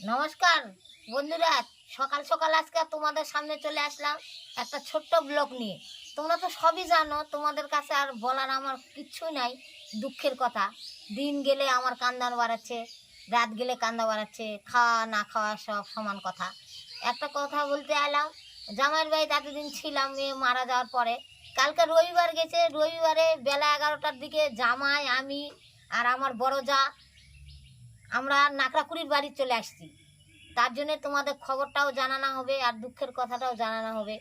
নমস্কার। বন্ধুরা, সকাল সকাল আজকে তোমাদের সামনে চলে আসলাম একটা ছোট্ট ব্লগ নিয়ে। তোমরা তো সবই জানো, তোমাদের কাছে আর বলার আমার কিচ্ছুই নাই, দুঃখের কথা। দিন গেলে আমার কান্দান বাড়াচ্ছে, রাত গেলে কান্দা বাড়াচ্ছে, খাওয়া না খাওয়া সব সমান কথা। একটা কথা বলতে এলাম, জামাইয়ের বাড়িতে এতদিন ছিলাম, মেয়ে মারা যাওয়ার পরে। কালকে রবিবার গেছে, রবিবারে বেলা এগারোটার দিকে জামাই, আমি আর আমার বড় যা আমরা নাকড়াকুড়ির বাড়ি চলে আসছি। তার জন্য তোমাদের খবরটাও জানানো হবে আর দুঃখের কথাটাও জানানো হবে।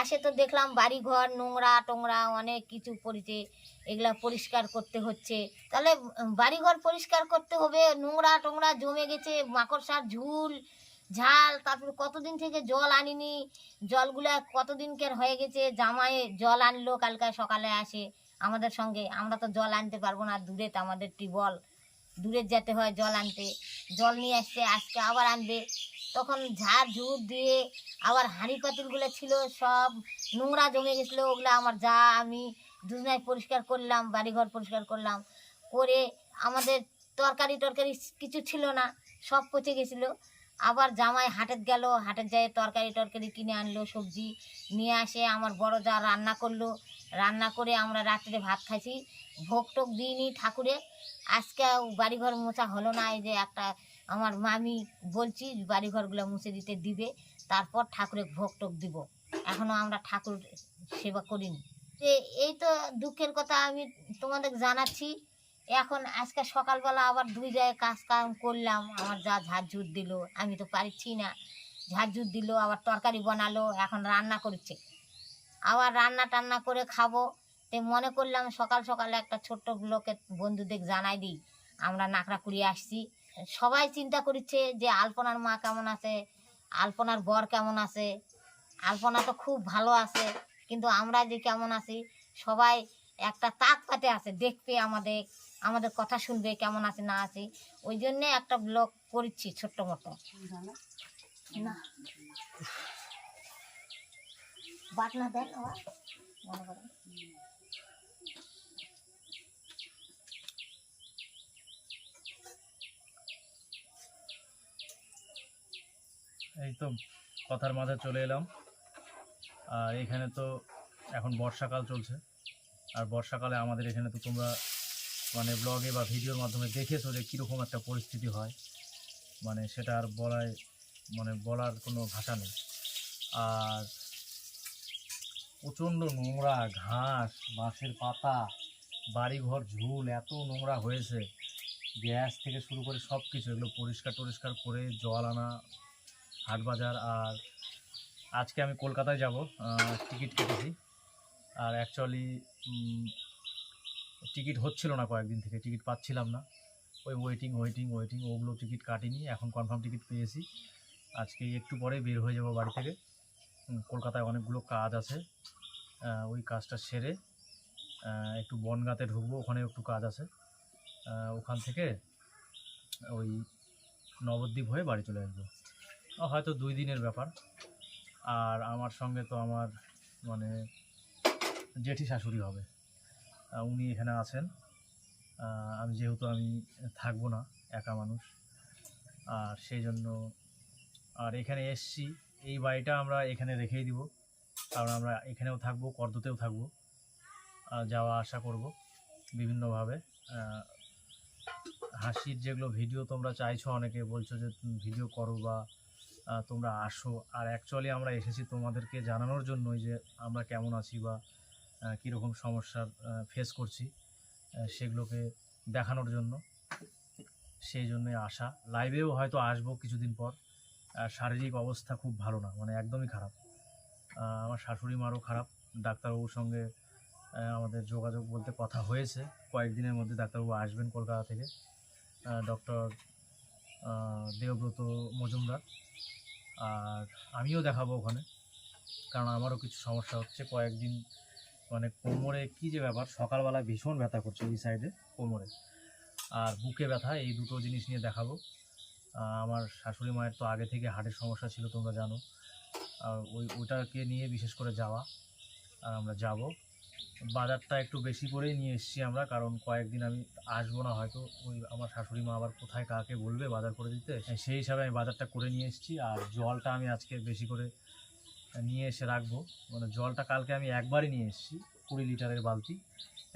আসে তো দেখলাম বাড়ি ঘর নোংরা টোংরা অনেক কিছু পড়েছে, এগুলা পরিষ্কার করতে হচ্ছে। তাহলে বাড়িঘর পরিষ্কার করতে হবে, নোংরা টোংরা জমে গেছে, মাকড়সার ঝুল, ঝাল, তারপর কতদিন থেকে জল আনিনি, জলগুলা কতদিনকের হয়ে গেছে জামায়ে জল আনলো, কালকে সকালে আসে আমাদের সঙ্গে, আমরা তো জল আনতে পারব না, দূরে তো আমাদের টিউবওয়েল। দূরে যেতে হয় জল আনতে। জল নিয়ে আসছে আজকে আবার আনবে। তখন ঝাড় ঝুড় দিয়ে আবার হাঁড়ি পাতিলগুলো ছিল, সব নোংরা জমে গেছিল। ওগুলো আমার যা, আমি দুজনায় পরিষ্কার করলাম, বাড়িঘর পরিষ্কার করলাম। করে আমাদের তরকারি টরকারি কিছু ছিল না, সব পচে গেছিল। আবার জামাই হাটের গেল, হাটের যায় তরকারি টরকারি কিনে আনলো, সবজি নিয়ে আসে। আমার বড় যা রান্না করল, রান্না করে আমরা রাত্রে ভাত খাইছি। ভোগ টোক দিইনি ঠাকুরে। আজকে বাড়িঘর মোছা হলো না, এই যে একটা আমার মামি বলছি বাড়িঘরগুলো মুছে দিতে দিবে, তারপর ঠাকুরে ভোগ টোক দিব। এখনও আমরা ঠাকুর সেবা করিনি। যে এই তো দুঃখের কথা আমি তোমাদের জানাচ্ছি, এখন আজকে সকালবেলা আবার দুই জায়গায় কাজ কাম করলাম, আমার যা ঝাড়ঝুট দিল, আমি তো পারছি না। ঝাড়ঝুট দিল, আবার তরকারি বানালো, এখন রান্না করছে। আবার রান্না টান্না করে খাব তো মনে করলাম সকাল সকালে একটা ছোট্ট লোকের বন্ধুদের জানাই দিই। আমরা নাকড়া কুড়িয়ে আসছি। সবাই চিন্তা করছে যে আলপনার মা কেমন আছে, আলপনার বর কেমন আছে। আলপনা তো খুব ভালো আছে, কিন্তু আমরা যে কেমন আছি, সবাই একটা তাক পাতে আছে দেখবে আমাদের আমাদের কথা শুনবে কেমন আছে, না আছে। ওই জন্যে একটা ব্লগ করছি ছোট্ট মতো। বাটনা মনে তো কথার মাঝে চলে এলাম। আর এখানে তো এখন বর্ষাকাল চলছে। আর বর্ষাকালে আমাদের এখানে তো তোমরা মানে ব্লগে বা ভিডিওর মাধ্যমে দেখেছ যে কীরকম একটা পরিস্থিতি হয়। মানে সেটা আর বলায় মানে বলার কোনো ভাষা নেই। আর প্রচণ্ড নোংরা ঘাস, বাঁশের পাতা, বাড়িঘর ঝুল, এত নোংরা হয়েছে। গ্যাস থেকে শুরু করে সব কিছু এগুলো পরিষ্কার টরিষ্কার করে জল আনা হাট বাজার আর আজকে আমি কলকাতায় যাব টিকিট কেটেছি। আর অ্যাকচুয়ালি টিকিট হচ্ছিল না কয়েকদিন থেকে, টিকিট পাচ্ছিলাম না। ওই ওয়েটিং ওয়েটিং ওয়েটিং ওগুলো টিকিট কাটিনি, এখন কনফার্ম টিকিট পেয়েছি। আজকে একটু পরে বের হয়ে যাব বাড়ি থেকে। কলকাতায় অনেকগুলো কাজ আছে ওই কাজটা সেরে একটু বনগাঁতে ঢুকবো ওখানে একটু কাজ আছে। ওখান থেকে ওই নবদ্বীপ হয়ে বাড়ি চলে আসব। হয়তো দুই দিনের ব্যাপার। আর আমার সঙ্গে তো আমার মানে জেঠি শাশুড়ি হবে। উনি এখানে আছেন। আমি যেহেতু আমি থাকব না, একা মানুষ। আর সেই জন্য আর এখানে এসছি। এই বাড়িটা আমরা এখানে রেখেই দিব। কারণ আমরা এখানেও থাকব, কর্দতেও থাকব। যাওয়া আসা করব বিভিন্নভাবে। হাসির যেগুলো ভিডিও তোমরা চাইছো, অনেকে বলছো যে ভিডিও করো বা তোমরা আসো। আর অ্যাকচুয়ালি আমরা এসেছি তোমাদেরকে জানানোর জন্যই যে আমরা কেমন আছি বা কীরকম সমস্যার ফেস করছি সেগুলোকে দেখানোর জন্য। সেই জন্যই আসা। লাইভেও হয়তো আসব কিছুদিন পর। শারীরিক অবস্থা খুব ভালো না মানে একদমই খারাপ। আমার শাশুড়ি মারও খারাপ। ডাক্তারবাবুর সঙ্গে আমাদের যোগাযোগ বলতে কথা হয়েছে। কয়েকদিনের মধ্যে ডাক্তারবাবু আসবেন কলকাতা থেকে। ডক্টর দেবব্রত মজুমদার। আর আমিও দেখাবো ওখানে, কারণ আমারও কিছু সমস্যা হচ্ছে। কয়েকদিন মানে কোমরে কী যে ব্যাপার সকালবেলা ভীষণ ব্যথা করছে এই সাইডে কোমরে। আর বুকে ব্যথা, এই দুটো জিনিস নিয়ে দেখাবো। আমার শাশুড়ি মায়ের তো আগে থেকে হার্টের সমস্যা ছিল, তোমরা জানো। আর ওই ওটাকে নিয়ে বিশেষ করে যাওয়া। আর আমরা যাব। বাজারটা একটু বেশি করেই নিয়ে এসেছি আমরা, কারণ কয়েকদিন আমি আসব না, হয়তো ওই আমার শাশুড়ি মা আবার কোথায় কাকে বলবে বাজার করে দিতে। সেই হিসাবে আমি বাজারটা করে নিয়ে এসেছি, আর জলটা আমি আজকে বেশি করে নিয়ে এসে রাখব। মানে জলটা কালকে আমি একবারই নিয়ে এসেছি, কুড়ি লিটারের বালতি।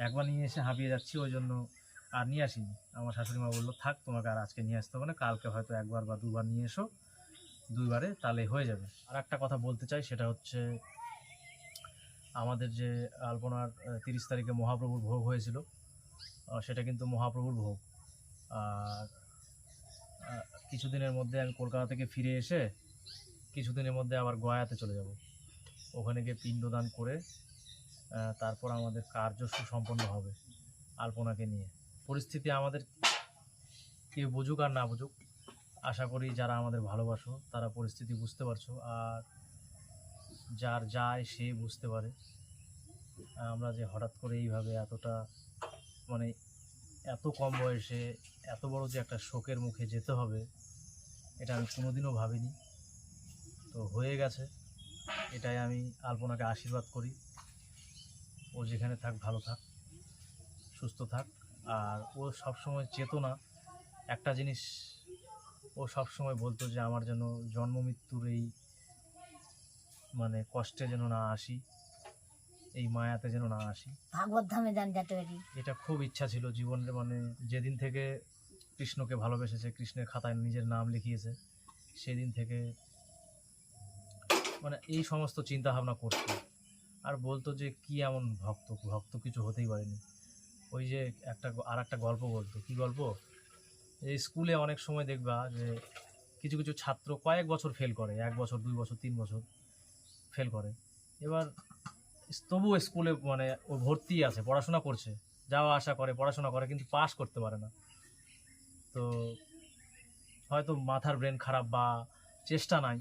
একবার নিয়ে এসে হাঁপিয়ে যাচ্ছি, ওই জন্য আর নিয়ে আসিনি। আমার শাশুড়ি মা বলল, থাক, তোমাকে আর আজকে নিয়ে আসতে হবে না, কালকে হয়তো একবার বা দুবার নিয়ে এসো, দুইবারে তাহলে হয়ে যাবে। আর একটা কথা বলতে চাই, সেটা হচ্ছে আমাদের যে আলপনার তিরিশ তারিখে মহাপ্রভুর ভোগ হয়েছিল সেটা কিন্তু মহাপ্রভুর ভোগ। আর কিছুদিনের মধ্যে আমি কলকাতা থেকে ফিরে এসে কিছুদিনের মধ্যে আবার গয়াতে চলে যাব। ওখানে গিয়ে পিণ্ডদান করে তারপর আমাদের কার্য সুসম্পন্ন হবে আলপনাকে নিয়ে। পরিস্থিতি আমাদের কেউ বুঝুক আর না বুঝুক, আশা করি যারা আমাদের ভালোবাসো, তারা পরিস্থিতি বুঝতে পারছ। আর যার যায় সে বুঝতে পারে। আমরা যে হঠাৎ করে এইভাবে এতটা মানে এত কম বয়সে এত বড় যে একটা শোকের মুখে যেতে হবে, এটা আমি কোনোদিনও ভাবিনি। তো হয়ে গেছে, এটাই আমি আলপনাকে আশীর্বাদ করি। ও যেখানে থাক, ভালো থাক, সুস্থ থাক। আর ও সবসময় চেতনা। একটা জিনিস ও সবসময় বলতো যে, আমার যেন জন্ম মৃত্যুর এই মানে কষ্টে যেন না আসি এই মায়াতে যেন না আসি। ভাগবত ধামে যান যেতে পারি এটা খুব ইচ্ছা ছিল জীবনের মানে যেদিন থেকে কৃষ্ণকে ভালোবেসেছে কৃষ্ণের খাতায় নিজের নাম লিখিয়েছে সেদিন থেকে মানে এই সমস্ত চিন্তা ভাবনা করতো আর বলতো যে কি এমন ভক্ত ভক্ত কিছু হতেই পারেনি। ওই যে একটা আর একটা গল্প বলতো। কি গল্প? এই স্কুলে অনেক সময় দেখবা যে কিছু কিছু ছাত্র কয়েক বছর ফেল করে এক বছর দুই বছর তিন বছর। ফেল করে। এবার তবুও স্কুলে মানে ও ভর্তি আছে, পড়াশোনা করছে, যাওয়া আসা করে, পড়াশোনা করে, কিন্তু পাস করতে পারে না। তো হয়তো মাথার ব্রেন খারাপ বা চেষ্টা নাই,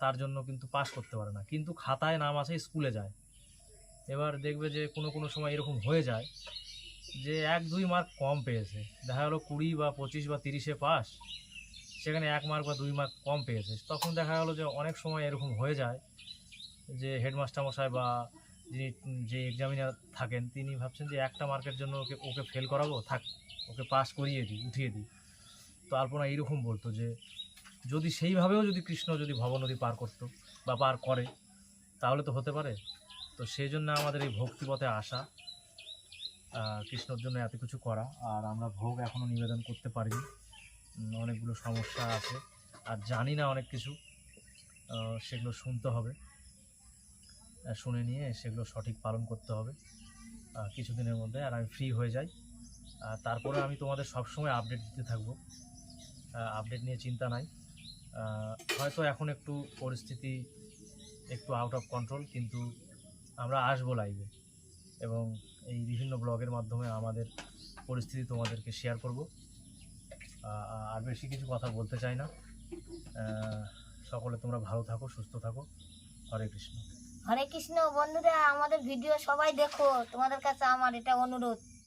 তার জন্য কিন্তু পাস করতে পারে না। কিন্তু খাতায় নাম আছে, স্কুলে যায়। এবার দেখবে যে কোনো কোনো সময় এরকম হয়ে যায় যে এক দুই মার্ক কম পেয়েছে। দেখা গেলো কুড়ি বা পঁচিশ বা তিরিশে পাস, সেখানে এক মার্ক বা দুই মার্ক কম পেয়েছে। তখন দেখা গেলো যে অনেক সময় এরকম হয়ে যায় যে হেডমাস্টার মশাই বা যিনি, যে এক্সামিনার থাকেন, তিনি ভাবছেন যে একটা মার্কের জন্য ওকে ওকে ফেল করাবো, থাক, ওকে পাস করিয়ে দিই, উঠিয়ে দিই। তো আলপনা এইরকম বলতো যে, যদি সেইভাবেও যদি কৃষ্ণ যদি ভবনদী পার করতো বা পার করে, তাহলে তো হতে পারে। তো সেই জন্য আমাদের এই ভক্তিপথে আসা কৃষ্ণর জন্য এত কিছু করা, আর আমরা ভোগ এখনও নিবেদন করতে পারিনি। অনেকগুলো সমস্যা আছে, আর জানি না অনেক কিছু সেগুলো শুনতে হবে। শুনে নিয়ে সেগুলো সঠিক পালন করতে হবে। কিছুদিনের মধ্যে আর আমি ফ্রি হয়ে যাই। তারপরে আমি তোমাদের সবসময় আপডেট দিতে থাকব। আপডেট নিয়ে চিন্তা নাই। হয়তো এখন একটু পরিস্থিতি একটু আউট অফ কন্ট্রোল কিন্তু আমরা আসব লাইভে এবং এই বিভিন্ন ব্লগের মাধ্যমে আমাদের পরিস্থিতি তোমাদেরকে শেয়ার করব। আর বেশি কিছু কথা বলতে চাই না। সকলে তোমরা ভালো থাকো, সুস্থ থাকো। হরে কৃষ্ণ। হরে কৃষ্ণ বন্ধুরা আমাদের ভিডিও সবাই দেখো। তোমাদের কাছে আমার এটা অনুরোধ।